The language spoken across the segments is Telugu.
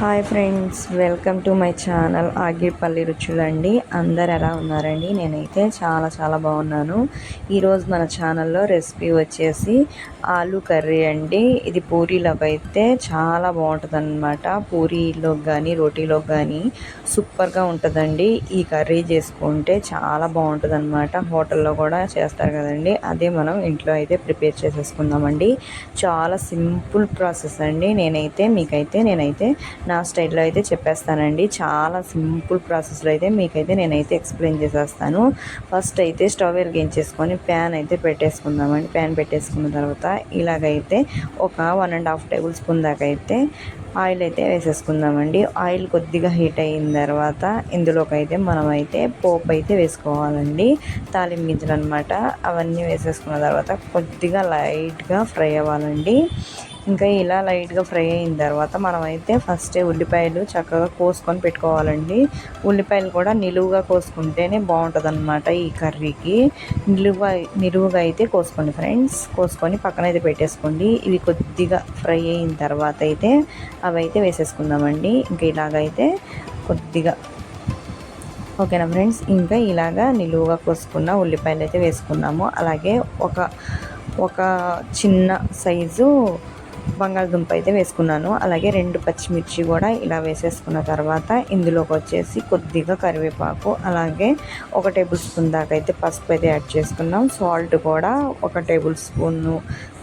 Hi friends welcome to my channel Agipalli రుచులండి. అందరు ఎలా ఉన్నారండి? నేనైతే చాలా చాలా బాగున్నాను. ఈరోజు మన ఛానల్లో రెసిపీ వచ్చేసి ఆలు కర్రీ అండి. ఇది పూరీలోకి అయితే చాలా బాగుంటుంది అనమాట పూరీలోకి కానీ రోటీలోకి కానీ సూపర్గా ఉంటుందండి. ఈ కర్రీ చేసుకుంటే చాలా బాగుంటుంది అనమాట హోటల్లో కూడా చేస్తారు కదండి. అదే మనం ఇంట్లో అయితే ప్రిపేర్ చేసేసుకుందామండి. చాలా సింపుల్ ప్రాసెస్ అండి. నేనైతే మీకైతే నేనైతే నా స్టైల్లో అయితే చెప్పేస్తానండి. చాలా సింపుల్ ప్రాసెస్లో అయితే మీకైతే నేనైతే ఎక్స్ప్లెయిన్ చేసేస్తాను. ఫస్ట్ అయితే స్టవ్ వెలిగించేసుకొని ప్యాన్ అయితే పెట్టేసుకుందామండి. ప్యాన్ పెట్టేసుకున్న తర్వాత ఇలాగైతే ఒక one and half tablespoon దాకా అయితే ఆయిల్ అయితే వేసేసుకుందామండి. ఆయిల్ కొద్దిగా హీట్ అయిన తర్వాత ఇందులోకి అయితే మనమైతే పోపు అయితే వేసుకోవాలండి. తాలింపు గింజలు అనమాట అవన్నీ వేసేసుకున్న తర్వాత కొద్దిగా లైట్గా ఫ్రై అవ్వాలండి. ఇంకా ఇలా లైట్గా ఫ్రై అయిన తర్వాత మనమైతే ఫస్ట్ ఉల్లిపాయలు చక్కగా కోసుకొని పెట్టుకోవాలండి. ఉల్లిపాయలు కూడా నిలువుగా కోసుకుంటేనే బాగుంటుంది అనమాట ఈ కర్రీకి. నిలువ నిలువుగా అయితే కోసుకోండి ఫ్రెండ్స్. కోసుకొని పక్కన అయితే పెట్టేసుకోండి. ఇవి కొద్దిగా ఫ్రై అయిన తర్వాత అయితే అవి అయితే వేసేసుకుందామండి. ఇంకా ఇలాగైతే కొద్దిగా ఓకేనా ఫ్రెండ్స్? ఇంకా ఇలాగా నిలువుగా కోసుకున్న ఉల్లిపాయలు అయితే వేసుకున్నాము. అలాగే ఒక ఒక చిన్న సైజు బంగాళదుంప అయితే వేసుకున్నాను. అలాగే రెండు పచ్చిమిర్చి కూడా ఇలా వేసేసుకున్న తర్వాత ఇందులోకి వచ్చేసి కొద్దిగా కరివేపాకు అలాగే ఒక టేబుల్ స్పూన్ దాకా అయితే పసుపు అయితే యాడ్ చేసుకున్నాం. సాల్ట్ కూడా ఒక టేబుల్ స్పూన్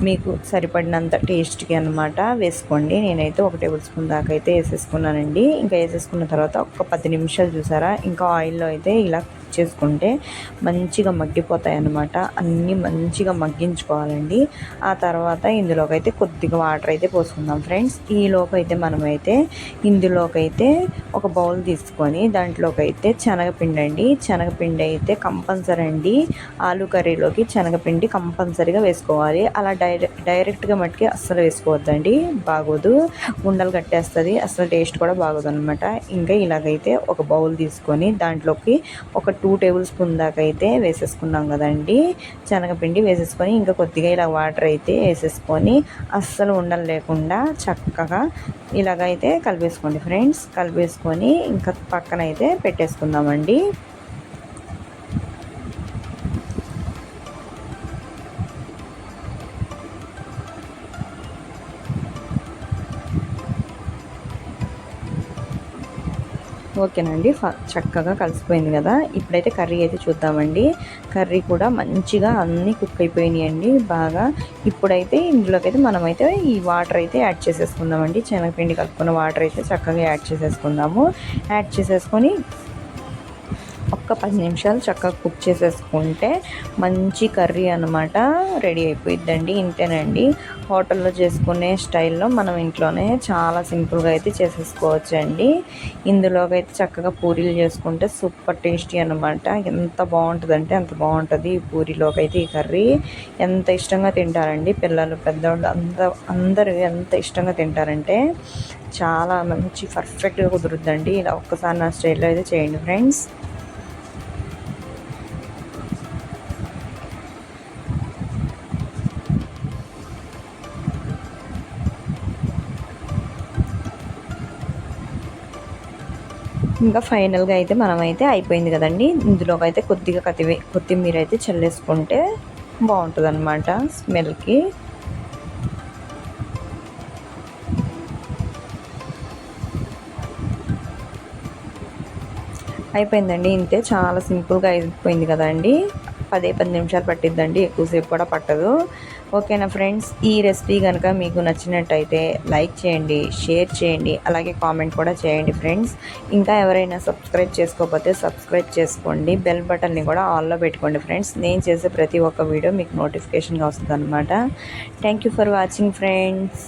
మీకు సరిపడినంత టేస్ట్కి అనమాట వేసుకోండి. నేనైతే ఒక టేబుల్ స్పూన్ దాకా అయితే వేసేసుకున్నానండి. ఇంకా వేసేసుకున్న తర్వాత ఒక పది నిమిషాలు చూసారా? ఇంకా ఆయిల్లో అయితే ఇలా చేసుకుంటే మంచిగా మగ్గిపోతాయి అన్నమాట. అన్నీ మంచిగా మగ్గించుకోవాలండి. ఆ తర్వాత ఇందులోకి అయితే కొద్దిగా వాటర్ అయితే పోసుకుందాం ఫ్రెండ్స్. ఈ లోపైతే మనమైతే ఇందులోకైతే ఒక బౌల్ తీసుకొని దాంట్లోకైతే శనగపిండి అండి శనగపిండి అయితే కంపల్సరీ అండి ఆలు కర్రీలోకి శనగపిండి కంపల్సరీగా వేసుకోవాలి. అలా డైరెక్ట్ డైరెక్ట్గా మట్టుకి అస్సలు వేసుకోవద్దండి. బాగోదు. ఉండలు కట్టేస్తుంది. అసలు టేస్ట్ కూడా బాగోదు అనమాట ఇంకా ఇలాగైతే ఒక బౌల్ తీసుకొని దాంట్లోకి ఒక టూ టేబుల్ స్పూన్ దాకా అయితే వేసేసుకున్నాం కదండి. శనగపిండి వేసేసుకొని ఇంకా కొద్దిగా ఇలా వాటర్ అయితే వేసేసుకొని అస్సలు ఉండలు లేకుండా చక్కగా ఇలాగైతే కలిపేసుకోండి ఫ్రెండ్స్. కలిపేసుకొని ఇంకా పక్కన అయితే పెట్టేసుకుందామండి. ఓకేనండి చక్కగా కలిసిపోయింది కదా. ఇప్పుడైతే కర్రీ అయితే చూద్దామండి. కర్రీ కూడా మంచిగా అన్నీ కుక్ అయిపోయినాయండి బాగా. ఇప్పుడైతే ఇందులోకైతే మనమైతే ఈ వాటర్ అయితే యాడ్ చేసేసుకుందామండి. శనగపిండి కలుపుకున్న వాటర్ అయితే చక్కగా యాడ్ చేసేసుకుందాము. యాడ్ చేసేసుకొని ఒక పది నిమిషాలు చక్కగా కుక్ చేసేసుకుంటే మంచి కర్రీ అనమాట రెడీ అయిపోయిద్దండి. ఇంతేనండి. హోటల్లో చేసుకునే స్టైల్లో మనం ఇంట్లోనే చాలా సింపుల్గా అయితే చేసేసుకోవచ్చు అండి అయితే చక్కగా పూరీలు చేసుకుంటే సూపర్ టేస్టీ అనమాట ఎంత బాగుంటుందంటే అంత బాగుంటుంది ఈ పూరీలోకి అయితే ఈ కర్రీ. ఎంత ఇష్టంగా తింటారండి పిల్లలు పెద్దవాళ్ళు అంత అందరూ ఎంత ఇష్టంగా తింటారంటే చాలా మంచి పర్ఫెక్ట్గా కుదురుద్దండి. ఇలా ఒక్కసారి నా స్టైల్లో అయితే చేయండి ఫ్రెండ్స్. ఇంకా ఫైనల్గా అయితే మనమైతే అయిపోయింది కదండి. ఇందులోకి అయితే కొద్దిగా కత్తి కొత్తిమీర అయితే చల్లేసుకుంటే బాగుంటుంది అనమాట స్మెల్కి. అయిపోయిందండి. ఇంతే చాలా సింపుల్గా అయిపోయింది కదండి. పదే పది నిమిషాలు పట్టిద్దండి ఎక్కువసేపు కూడా పట్టదు. ఓకేనా ఫ్రెండ్స్? ఈ రెసిపీ కనుక మీకు నచ్చినట్టయితే లైక్ చేయండి షేర్ చేయండి అలాగే కామెంట్ కూడా చేయండి ఫ్రెండ్స్. ఇంకా ఎవరైనా సబ్స్క్రైబ్ చేసుకోకపోతే సబ్స్క్రైబ్ చేసుకోండి బెల్ బటన్ని కూడా ఆల్లో పెట్టుకోండి ఫ్రెండ్స్. నేను చేసే ప్రతి ఒక్క వీడియో మీకు నోటిఫికేషన్గా వస్తుంది అనమాట thank you for watching friends.